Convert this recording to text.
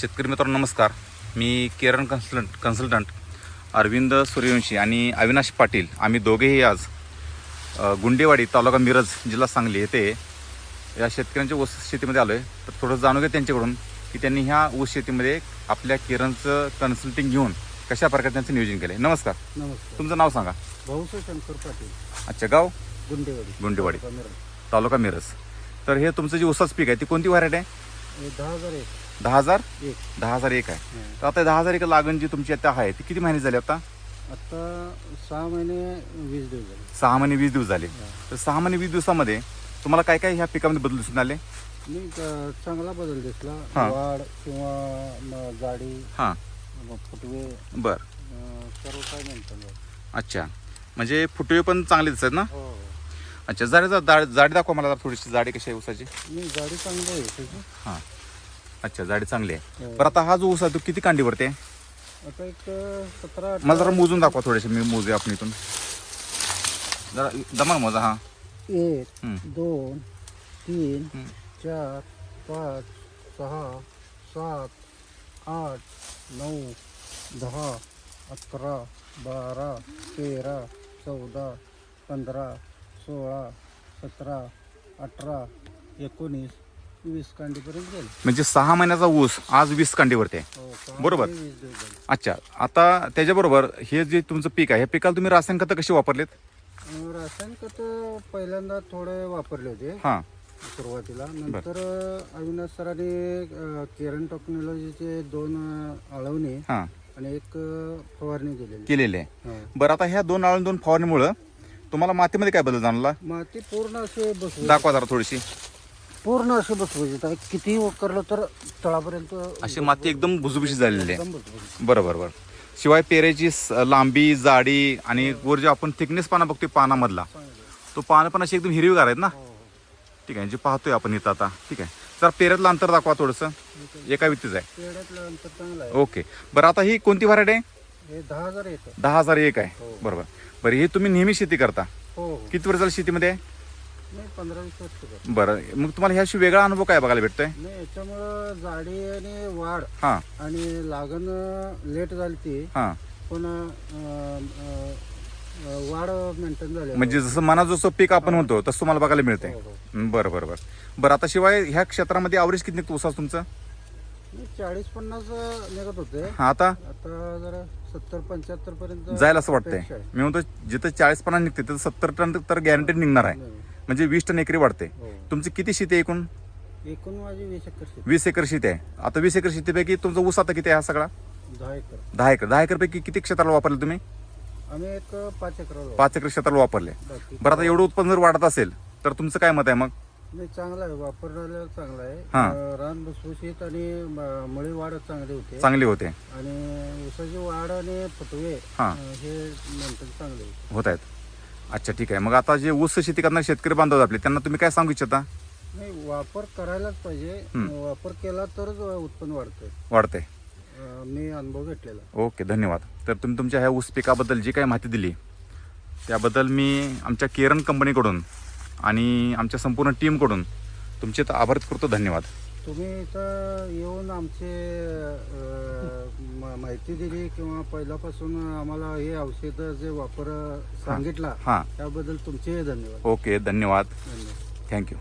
शेतकरी मित्रांनो नमस्कार. मी केरन कन्सल्टंट कन्सल्टंट अरविंद सूर्यवंशी आणि अविनाश पाटील. आम्ही दोघेही आज गुंडेवाडी तालुका मिरज जिल्हा सांगली येथे या शेतकऱ्यांच्या ऊस शेतीमध्ये आलो आहे तर थोडं जाणून घ्या त्यांच्याकडून की त्यांनी ह्या ऊस शेतीमध्ये आपल्या केरनचं कन्सल्टिंग घेऊन कशा प्रकारे त्यांचं नियोजन केलं आहे नमस्कार. नमस्कार. तुमचं नाव सांगा. भाऊसाहेब शंकर पाटील. अच्छा गाव? गुंडेवाडी. गुंडेवाडी. तालुका मिरज. तर हे तुमचं जे ऊसाचं पीक आहे ती कोणती व्हरायटी आहे? दहा हजार एक. दहा हजार? एक. दहा हजार एक आहे. हं. तर आता दहा हजार एक लागण जी तुमची आता आहे ती किती महिने झाली आता? आता सहा महिने वीस दिवस झाले. सहा महिने वीस दिवस झाले. तर सहा महिने वीस दिवसामध्ये तुम्हाला काय काय ह्या पिकामध्ये बदल दिसून आले? मी चांगला बदल दिसला. हा. वाढ किंवा म, जाडी हां. म, फुटवे बर. अं, सर्व काय म्हणतात अच्छा. म्हणजे फुटवे पण चांगले दिसत ना? हो हो. अच्छा जरा जरा जाड जाडी दाखवा मला जरा थोडीशी जाडी कशी आहे ऊसाची मी जाडी चांगली आहे त्याची हां. अच्छा जाडी चांगली आहे. हो. बरं आता हा जो ऊस आहे तो किती कांडीवरती आहे? आता एक अं, सतरा मला जरा मोजून दाखवा थोडेसे मी मोजू आपण इथून. जरा दमा मोजा हां. एक हं. दोन तीन हं. चार पाच सहा सात आठ नऊ दहा अकरा बारा तेरा चौदा पंधरा सोळा सतरा अठरा एकोणीस वीस कांडीपर्यंत गेले. म्हणजे सहा महिन्याचा ऊस आज वीस कांडीवरती आहे. हो, सहा बरोबर. वीस दिवस. अच्छा आता त्याच्याबरोबर हे जे तुमचं पीक आहे पिकाला तुम्ही रासायनिक खतं कशी वापरलेत? अं, रासायनिक खतं पहिल्यांदा थोडे वापरले होते. हां. सुरुवातीला. नंतर अविनाश सरांनी अं, केरन टेक्नॉलॉजीचे दोन अं, आळवणी हां. आणि एक अं, फवारणी केलेली. केलेले आहे. हा. बरं आता ह्या दोन आळून दोन फवारणीमुळं तुम्हाला मातीमध्ये काय बदल जाणला? माती पूर्ण असे बसवायची दाखवा जरा थोडीशी. पूर्ण असे बसवायची कितीही करलं तर तळापर्यंत अशी माती एकदम भुसभुशीत झालेली आहे. एकदम बसवायची बरं बरं बरं शिवाय पेरेची स- लांबी जाडी आणि वर जे आपण थिकनेस पाना बघतोय पानामधला तो पानं पण अशी एकदम हिरवीगार आहेत ना? हो, हो. ठीक आहे जे पाहतोय आपण इथं आता. ठीक आहे. जरा पेरेतलं अंतर दाखवा थोडंसं. एका व्यक्तीचं आहे. पेड्यातलं अंतर चांगलं आहे. ओके. बरं आता ही कोणती व्हरायटी आहे? हे दहा हजार येतं दहा हजार एक आहे. हो. बरोबर. बरं ही तुम्ही नेहमी शेती करता? हो हो. किती वर्ष झालं शेतीमध्ये? आहे? नाही पंधरा वीस वर्ष बरं मग तुम्हाला ह्याशी वेगळा अनुभव काय बघायला भेटतोय? नाही याच्यामुळं जाडी आणि वाढ हां. आणि लागण लेट झाली ती. हां. पण अं, अं, अं, वाढ मेंटेन झाली म्हणजे जसं मना जसं पीक आपण म्हणतो तसं तुम्हाला बघायला मिळतंय. हो, हो. बरं बरं बरं. बरं आता शिवाय ह्या क्षेत्रामध्ये आवरेज किती निघतो ऊसाचं तुमचं? नाही, चाळीस पन्नास निघत होते. हा आता? आता जरा सत्तर पंच्याहत्तर पर्यंत जायला असं वाटतंय. अपेक्षा आहे. मी म्हणतो जिथं चाळीस पन्नास निघते तिथं सत्तर टन तर गॅरंटी निघणार आहे. म्हणजे वीस टन एकरी वाढते. हो. तुमची किती शेती आहे एकूण? एकूण माझी वीस एकर शेती. वीस एकर शेती आहे. आता वीस एकर शेतीपैकी तुमचा ऊस आता किती आहे हा सगळा? दहा एकर. दहा एकर. दहा पैकी किती क्षेत्राला वापरले तुम्ही? आम्ही एक पाच एकर पाच एकर क्षेत्राला वापरले. बरं आता एवढं उत्पन्न जर वाढत असेल तर तुमचं काय मत आहे मग? नाही चांगला आहे. चांगला आहे. हा. रान भुसभुशीत आणि म- मुळी वाढ चांगली होते. चांगले होते. आणि ऊसाची वाढ आणि फुटवे हा. अं, हे चांगले होते. होत आहेत. अच्छा ठीक आहे. मग आता जे ऊस शेती करणारे शेतकरी बांधव आपले त्यांना तुम्ही काय सांगू इच्छिता? नाही वापर करायलाच पाहिजे. वापर केला तरच उत्पन्न वाढतंय. वाढते अं, मी अनुभव घेतलेला. ओके धन्यवाद. तर तुम्ही तुमच्या ह्या ऊस पिकाबद्दल जी काही माहिती दिली त्याबद्दल मी आमच्या केरन कंपनीकडून आणि आमच्या संपूर्ण टीमकडून तुमचे तर आभार करतो धन्यवाद. तुम्ही इथं येऊन आमचे अं, म- माहिती दिली किंवा पहिल्यापासून आम्हाला हे औषध जे वापर सांगितला हां. त्याबद्दल तुमचे धन्यवाद. ओके धन्यवाद. धन्यवाद. थँक्यू.